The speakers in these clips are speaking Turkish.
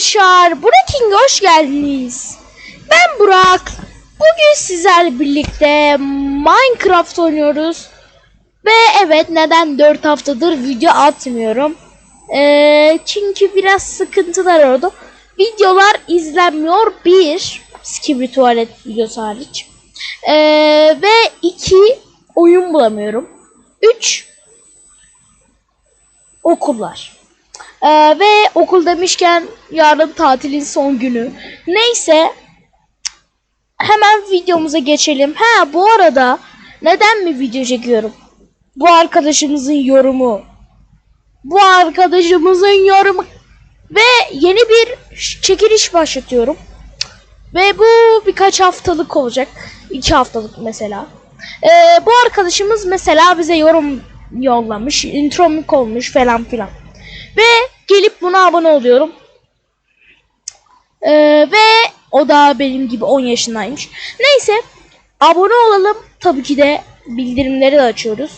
arkadaşlar, Burak'in hoş geldiniz. Ben Burak. Bugün sizlerle birlikte Minecraft oynuyoruz. Ve evet neden 4 haftadır video atmıyorum. Ee, çünkü biraz sıkıntılar oldu. Videolar izlenmiyor. Bir, Skibri tuvalet videosu hariç. Ee, ve iki, oyun bulamıyorum. Üç, okullar. Ee, ve okul demişken yarın tatilin son günü. Neyse hemen videomuza geçelim. Ha bu arada neden mi video çekiyorum? Bu arkadaşımızın yorumu. Bu arkadaşımızın yorumu. Ve yeni bir çekiliş başlatıyorum. Ve bu birkaç haftalık olacak. iki haftalık mesela. Ee, bu arkadaşımız mesela bize yorum yollamış. Intromik olmuş falan filan. Ve gelip buna abone oluyorum. Ee, ve o da benim gibi 10 yaşındaymış. Neyse abone olalım. Tabii ki de bildirimleri de açıyoruz.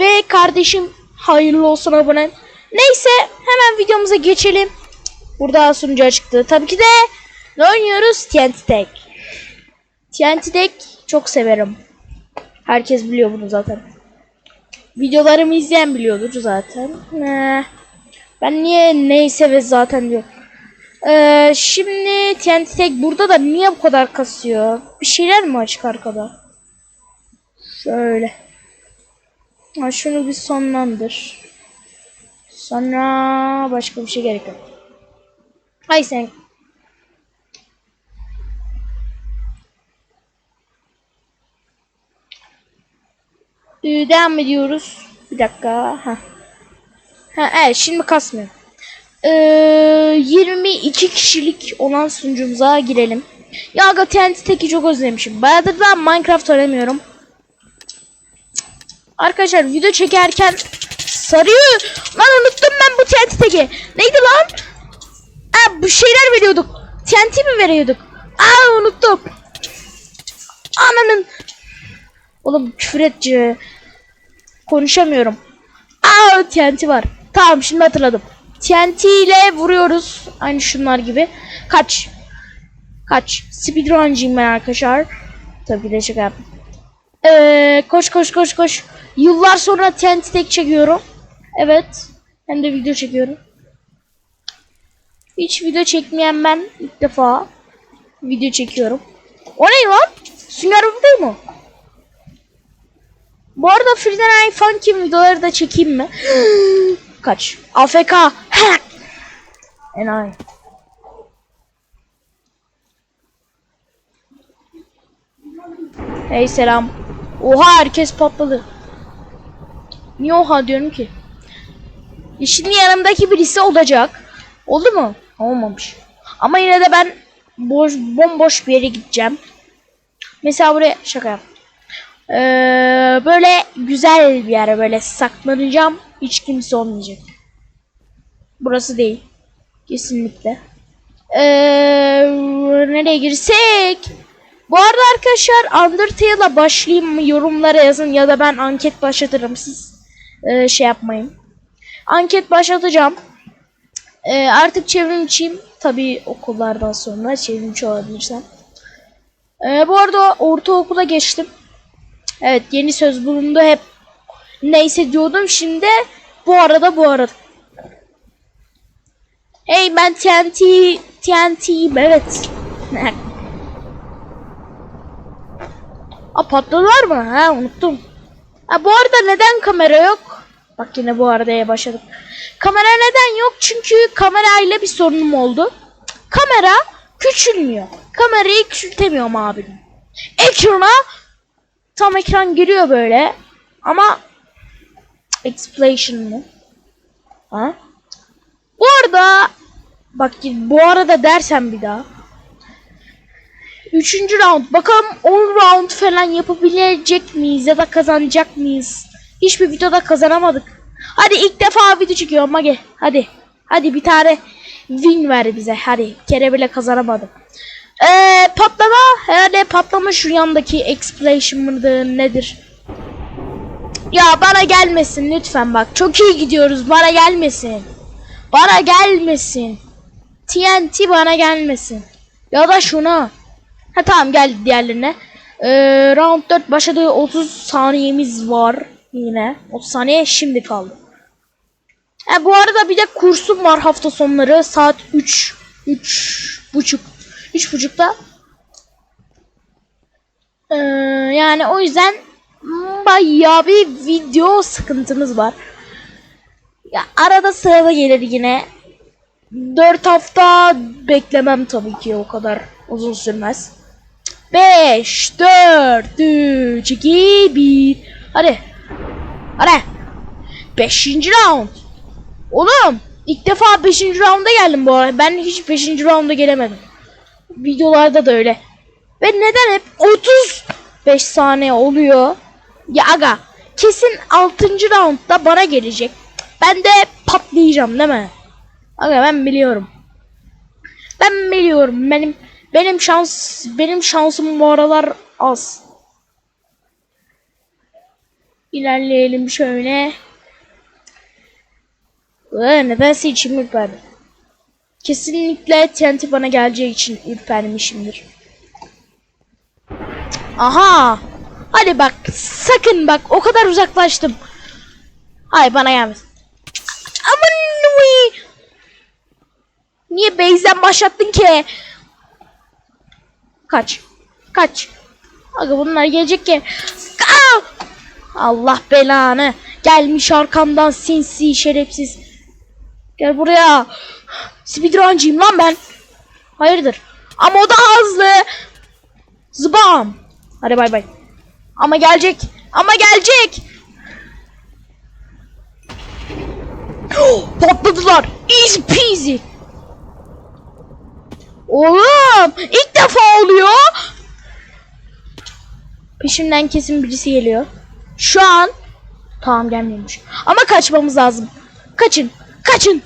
Ve kardeşim hayırlı olsun abone. Neyse hemen videomuza geçelim. Burada sunucu çıktı. Tabii ki de ne oynuyoruz? TNT Tek. TNT Tek çok severim. Herkes biliyor bunu zaten. Videolarımı izleyen biliyordur zaten. Ben niye neyse ve zaten diyor. Ee, şimdi TNT Tek burada da niye bu kadar kasıyor? Bir şeyler mi açık arkada? Şöyle. Ha, şunu bir sonlandır. Sonra başka bir şey gerek yok. Hay sen. Ee, devam ediyoruz. Bir dakika. Ha. Ha evet şimdi kasmıyor. Ee, 22 kişilik olan sunucumuza girelim. Ya aga TNT Tech'i çok özlemişim. Bayağıdır da Minecraft oynamıyorum. Arkadaşlar video çekerken sarıyor. Lan unuttum ben bu TNT Tech'i. Neydi lan? Aa, bu şeyler veriyorduk. TNT mi veriyorduk? Aa unuttum. Ananın. Oğlum küfür etçi. Konuşamıyorum. Aa TNT var. Tamam şimdi hatırladım. TNT ile vuruyoruz. Aynı şunlar gibi. Kaç. Kaç. Speedruncıyım ben arkadaşlar. Tabii de şaka yaptım. Ee, koş koş koş koş. Yıllar sonra TNT tek çekiyorum. Evet. Hem de video çekiyorum. Hiç video çekmeyen ben ilk defa video çekiyorum. O ne lan? Sünger Bob değil mi? Bu arada Friden Funky videoları da çekeyim mi? Kaç. AFK. Enayi. Hey selam. Oha herkes patladı. Niye oha diyorum ki? E şimdi yanımdaki birisi olacak. Oldu mu? Olmamış. Ama yine de ben boş bomboş bir yere gideceğim. Mesela buraya şaka yap. Ee, böyle güzel bir yere böyle saklanacağım. Hiç kimse olmayacak. Burası değil. Kesinlikle. Ee, nereye girsek? Bu arada arkadaşlar Undertale'a başlayayım mı yorumlara yazın ya da ben anket başlatırım siz ee, şey yapmayın. Anket başlatacağım. Ee, artık çevrim içiyim. Tabi okullardan sonra çevrim içi olabilirsem. Ee, bu arada ortaokula geçtim. Evet yeni söz bulundu hep. Neyse diyordum şimdi. Bu arada bu arada. Hey ben TNT TNT'yim evet. Aa patladılar mı? Ha unuttum. Ha bu arada neden kamera yok? Bak yine bu aradaya başladık. Kamera neden yok? Çünkü kamerayla bir sorunum oldu. Kamera küçülmüyor. Kamerayı küçültemiyorum abim. Ekrana tam ekran giriyor böyle. Ama explanation mı? Ha? Bu arada bak bu arada dersem bir daha. Üçüncü round. Bakalım 10 round falan yapabilecek miyiz ya da kazanacak mıyız? Hiçbir videoda kazanamadık. Hadi ilk defa video çekiyorum Mage. Hadi. Hadi bir tane win ver bize. Hadi. Kere bile kazanamadım. Ee, patlama. Herhalde patlama şu yandaki explosion nedir? Ya bana gelmesin lütfen bak. Çok iyi gidiyoruz. Bana gelmesin. Bana gelmesin. TNT bana gelmesin. Ya da şuna. Ha tamam geldi diğerlerine. Ee, round 4 başladı. 30 saniyemiz var yine. 30 saniye şimdi kaldı. Ha, bu arada bir de kursum var hafta sonları saat 3 3 buçuk 3 buçukta. Ee, yani o yüzden bayağı bir video sıkıntımız var. Ya arada sırada gelir yine. 4 hafta beklemem tabii ki o kadar uzun sürmez. 5 4 3 2 1 Hadi. Hadi. 5. round. Oğlum ilk defa 5. rounda geldim bu arada. Ben hiç 5. rounda gelemedim. Videolarda da öyle. Ve neden hep 35 saniye oluyor? Ya aga kesin 6. roundda bana gelecek. Ben de patlayacağım değil mi? Aga ben biliyorum. Ben biliyorum. Benim benim şans benim şansım bu aralar az. İlerleyelim şöyle. Ee, nedense içim ürperdi. Kesinlikle TNT bana geleceği için ürpermişimdir. Aha! Hadi bak sakın bak o kadar uzaklaştım. Hay bana gelmesin. Aman! Niye base'den başlattın ki? Kaç. Kaç. Aga bunlar gelecek ki. Aa! Allah belanı. Gelmiş arkamdan sinsi şerefsiz. Gel buraya. Speedruncıyım lan ben. Hayırdır? Ama o daha hızlı. Zıbam. Hadi bay bay. Ama gelecek. Ama gelecek. Patladılar. Easy peasy. Oğlum ilk defa oluyor. Peşimden kesin birisi geliyor. Şu an tamam gelmiyormuş. Ama kaçmamız lazım. Kaçın. Kaçın.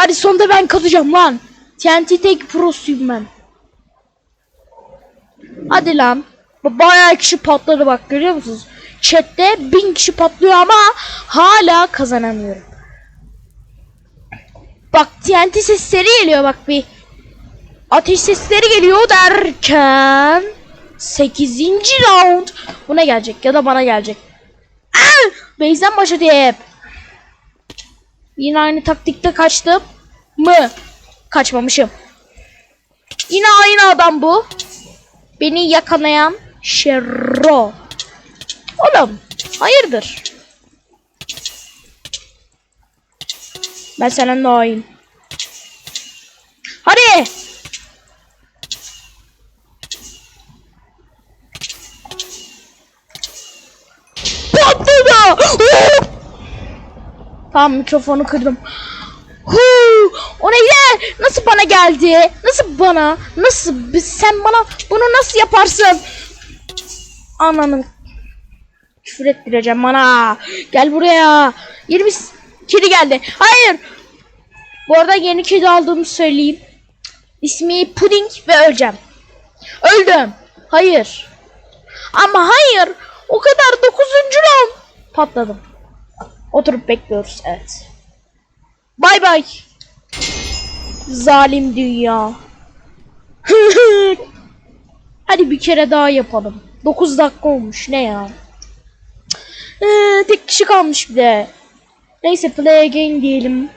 Hadi sonda ben kazacağım lan. TNT tek prosuyum ben. Hadi lan. Ba- Bayağı kişi patladı bak görüyor musunuz? Chat'te bin kişi patlıyor ama hala kazanamıyorum. Bak TNT sesleri geliyor bak bir. Ateş sesleri geliyor derken 8. round buna gelecek ya da bana gelecek. Aa! Base'den başladı hep. Yine aynı taktikte kaçtım mı? Kaçmamışım. Yine aynı adam bu. Beni yakalayan Şerro. Oğlum hayırdır? Ben senden daha iyiyim. Hadi. Patladı. Oo! Tamam mikrofonu kırdım. Huu, o neydi? Nasıl bana geldi? Nasıl bana? Nasıl? Sen bana bunu nasıl yaparsın? Ananın. Küfür ettireceğim bana. Gel buraya. 20 kedi geldi. Hayır. Bu arada yeni kedi aldığımı söyleyeyim. İsmi Pudding ve öleceğim. Öldüm. Hayır. Ama hayır. O kadar 9. round. Patladım. Oturup bekliyoruz. Evet. Bay bay. Zalim dünya. Hadi bir kere daha yapalım. 9 dakika olmuş ne ya. Ee, tek kişi kalmış bir de. Neyse play again diyelim.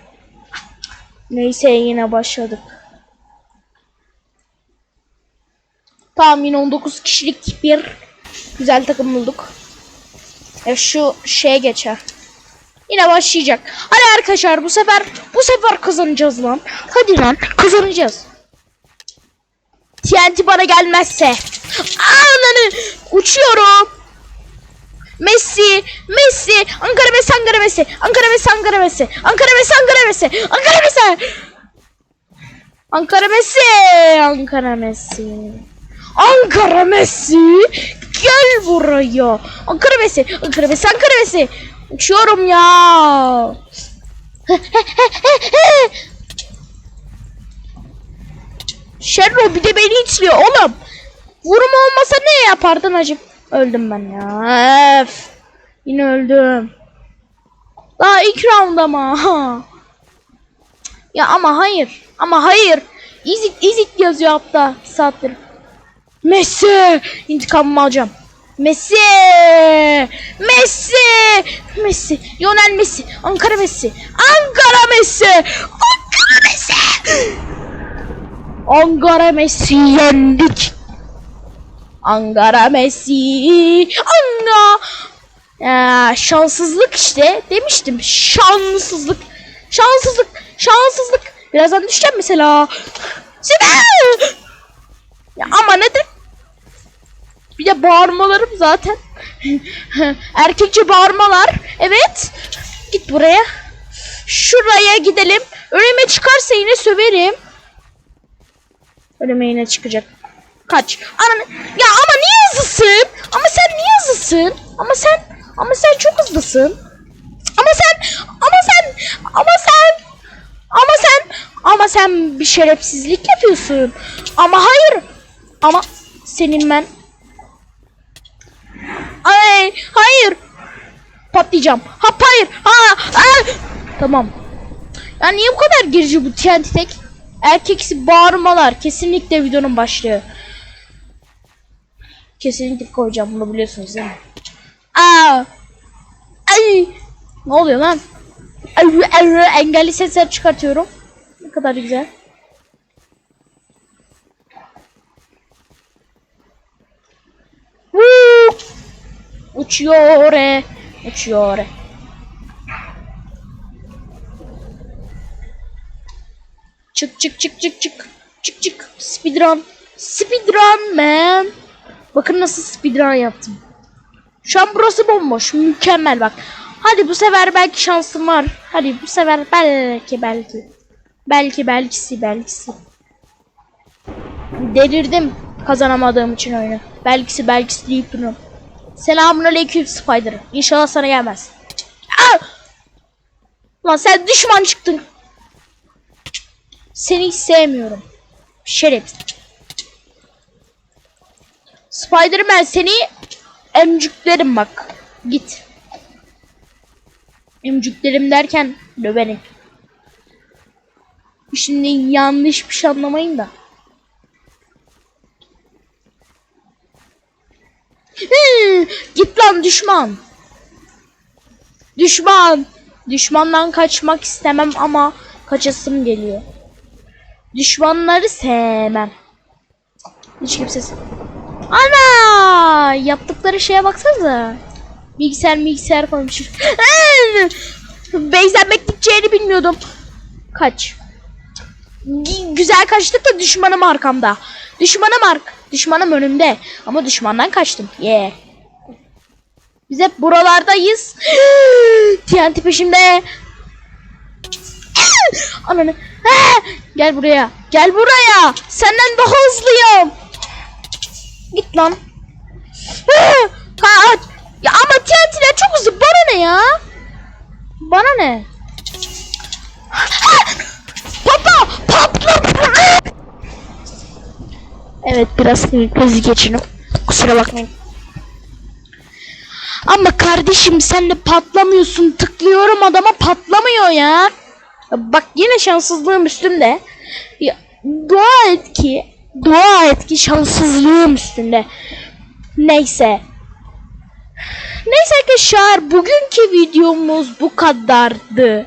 Neyse yine başladık. Tamam yine 19 kişilik bir güzel takım bulduk. E şu şeye geçer. Yine başlayacak. Hadi arkadaşlar bu sefer bu sefer kazanacağız lan. Hadi lan kazanacağız. TNT bana gelmezse. Ananı uçuyorum. Messi, Messi, Ankara Messi, Ankara Messi, Ankara Messi, Ankara Messi, Ankara Messi, Ankara Messi, Ankara Messi. Ankara Messi, Ankara Messi. Ankara Messi, gel buraya. Ankara Messi, Ankara Messi, Ankara Messi. Uçuyorum ya. Şerro bir de beni itliyor oğlum. Vurum olmasa ne yapardın acım? Öldüm ben ya. Öf. Yine öldüm. Daha ilk round ama. Ya ama hayır. Ama hayır. Ezik ezik yazıyor hatta saattir. Messi. İntikamımı alacağım. Messi. Messi. Messi. Lionel Messi. Ankara Messi. Ankara Messi. Ankara Messi. Ankara Messi yendik. Ankara Messi. Anga. Ya, şanssızlık işte. Demiştim. Şanssızlık. Şanssızlık. Şanssızlık. Birazdan düşeceğim mesela. Sinan! Ya ama nedir? Bir de bağırmalarım zaten. Erkekçe bağırmalar. Evet. Git buraya. Şuraya gidelim. Önüme çıkarsa yine söverim. Önüme yine çıkacak. Kaç. Ananı. Ya ama niye hızlısın? Ama sen niye hızlısın? Ama sen ama sen çok hızlısın. Ama sen ama sen ama sen ama sen ama sen bir şerefsizlik yapıyorsun. Ama hayır. Ama senin ben Ay hayır. Patlayacağım. Ha hayır. Ha, ha. Tamam. Ya niye bu kadar gerici bu TNT tek? Erkeksi bağırmalar kesinlikle videonun başlığı. Kesinlikle koyacağım bunu biliyorsunuz değil mi? Aa! Ay! Ne oluyor lan? Ay, ay, engelli sesler çıkartıyorum. Ne kadar güzel. Woo! Uçuyor, e, uçuyor. e. Çık çık çık çık çık. Çık çık. Speedrun. Speedrun man. Bakın nasıl speedrun yaptım. Şu an burası bomboş. Mükemmel bak. Hadi bu sefer belki şansım var. Hadi bu sefer belki belki. Belki belkisi belkisi. Delirdim kazanamadığım için oyunu. Belkisi belkisi deyip duruyorum. Selamun aleyküm Spider. İnşallah sana gelmez. Aa! Lan sen düşman çıktın. Seni hiç sevmiyorum. Şeref. Spider-Man seni emcüklerim bak. Git. Emcüklerim derken döverim. Şimdi yanlış bir şey anlamayın da. Hı, Git lan düşman. Düşman. Düşmandan kaçmak istemem ama kaçasım geliyor. Düşmanları sevmem. Hiç kimse Ana! Yaptıkları şeye baksanıza. Bilgisayar bilgisayar koymuş. Beyzenmek gideceğini bilmiyordum. Kaç. G- Güzel kaçtık da düşmanım arkamda. Düşmanım ark. Düşmanım önümde. Ama düşmandan kaçtım. Yeah. Biz hep buralardayız. TNT peşimde. Ananı. Gel buraya. Gel buraya. Senden daha hızlıyım. Git lan. Kaç. Ya ama TNT'ler çok hızlı. Bana ne ya? Bana ne? Evet biraz krizi geçirdim. Kusura bakmayın. Ama kardeşim sen de patlamıyorsun. Tıklıyorum adama patlamıyor ya. Bak yine şanssızlığım üstümde. Ya, dua et ki dua et ki şanssızlığım üstünde. Neyse. Neyse arkadaşlar bugünkü videomuz bu kadardı.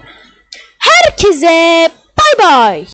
Herkese bay bay.